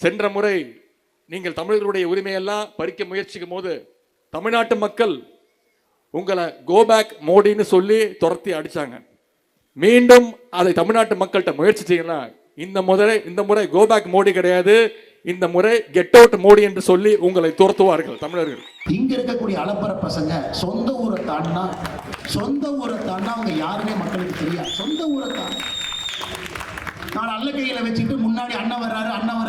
சென்ற முறை நீங்கள் தமிழர்களுடைய உரிமையெல்லாம் பறிக்க முயற்சிக்கும் போது தமிழ்நாட்டு மக்கள் உங்களை கோபேக் மோடின்னு சொல்லி துரத்தி அடித்தாங்க மீண்டும் அதை தமிழ்நாட்டு மக்கள்கிட்ட முயற்சி செய்யலாம் இந்த முறை இந்த முறை கோபேக் மோடி கிடையாது இந்த முறை கெட் அவுட் மோடி என்று சொல்லி உங்களை துரத்துவார்கள் தமிழர்கள். இங்க இருக்கக்கூடிய அலப்பற பசங்க சொந்த ஊரை தாண்டினா சொந்த ஊரை தாண்டினா அவங்க யாருமே மக்களுக்கு தெரியாது. சொந்த ஊரை தாண்டி. நான் அல்ல கையில வச்சுட்டு முன்னாடி அண்ணன் வர்றாரு அண்ணன்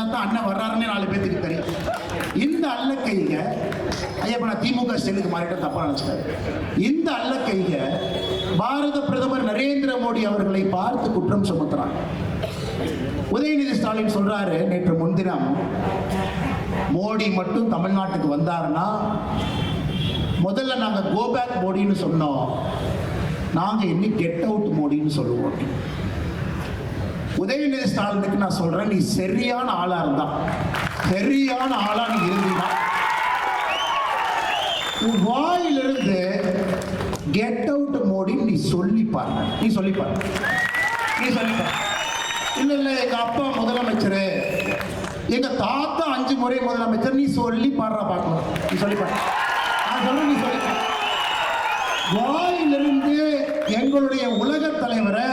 வர்றாருன்னு தான் அண்ணன் வர்றாருன்னு நாலு பேர்த்துக்கு தெரியும். இந்த அல்ல ஐயா நான் திமுக ஸ்டைலுக்கு மாறிட்டு தப்பா நினைச்சிட்டாரு. இந்த அல்ல பாரத பிரதமர் நரேந்திர மோடி அவர்களை பார்த்து குற்றம் சுமத்துறாங்க. உதயநிதி ஸ்டாலின் சொல்றாரு நேற்று முன்தினம் மோடி மட்டும் தமிழ்நாட்டுக்கு வந்தாருன்னா முதல்ல நாங்க கோபேக் மோடின்னு சொன்னோம். நாங்க இன்னும் கெட் அவுட் மோடின்னு சொல்லுவோம். உதயநிதி ஸ்டாலினுக்கு நான் சொல்றேன் நீ சரியான ஆளா இருந்தா சரியான ஆளா நீ இருந்தா உன் வாயிலிருந்து கெட் அவுட் மோடின்னு நீ சொல்லி பாருங்க நீ சொல்லி பாரு. நீ சொல்லி இல்ல இல்ல எங்க அப்பா முதலமைச்சர் எங்க தாத்தா அஞ்சு முறை முதலமைச்சர் நீ சொல்லி பாடுற பார்க்கலாம் நீ சொல்லி பாரு. நான் சொல்றேன் நீ சொல்லி வாயிலிருந்து எங்களுடைய உலக தலைவரை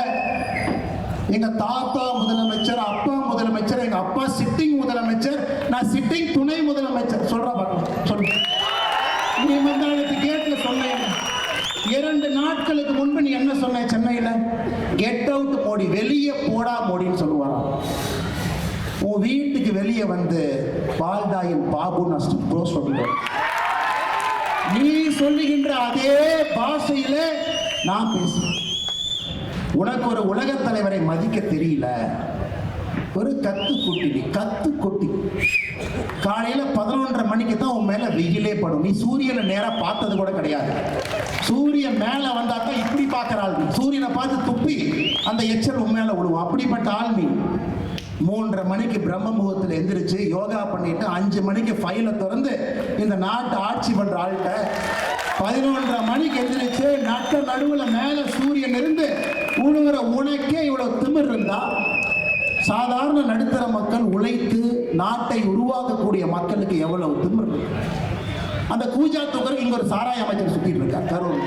எங்க தாத்தா முதலமைச்சர் அப்பா முதலமைச்சர் எங்க அப்பா சிட்டிங் முதலமைச்சர் நான் சிட்டிங் துணை முதலமைச்சர். சொல்ற பார்க்கலாம் நீ முந்தானத்து கேட்ல சொன்னேன். இரண்டு நாட்களுக்கு முன்பு நீ என்ன சொன்ன சென்னையில? Get out Modi. வெளியே போடா மோடின்னு சொல்லுவாராம் உன் வீட்டுக்கு வெளியே வந்து பால்தாயின் பாபு நஷ்டம் க்ளோஸ் நீ சொல்லுகின்ற அதே பாஷையில நான் பேசுவேன் உனக்கு ஒரு உலகத் தலைவரை மதிக்க தெரியல. ஒரு கத்து கொட்டி நீ கத்து கொட்டி. காலையில பதினொன்றரை மணிக்கு தான் உன் மேல வெயிலே படும். நீ சூரியனை நேரா பார்த்தது கூட கிடையாது. சூரியன் மேல வந்தா தான் இப்படி பார்க்கிற ஆள் நீ. சூரியனை பார்த்து துப்பி அந்த எச்சல் உன் மேல விழுவும் அப்படிப்பட்ட ஆள் நீ. மூன்றரை மணிக்கு பிரம்ம முகத்தில் எந்திரிச்சு யோகா பண்ணிட்டு அஞ்சு மணிக்கு ஃபைலை திறந்து இந்த நாட்டை ஆட்சி பண்ற ஆள்கிட்ட பதினொன்றரை மணிக்கு எந்திரிச்சு நட்ட நடுவுல மேல சூரியன் இருந்து உழுகிற உனக்கே இவ்வளவு திமிர் இருந்தா சாதாரண நடுத்தர மக்கள் உழைத்து நாட்டை உருவாக்கக்கூடிய மக்களுக்கு எவ்வளவு திமிர்? அந்த கூஜா தொகர் இங்க ஒரு சாராய அமைச்சர் சுத்திட்டு இருக்கார். கரூர்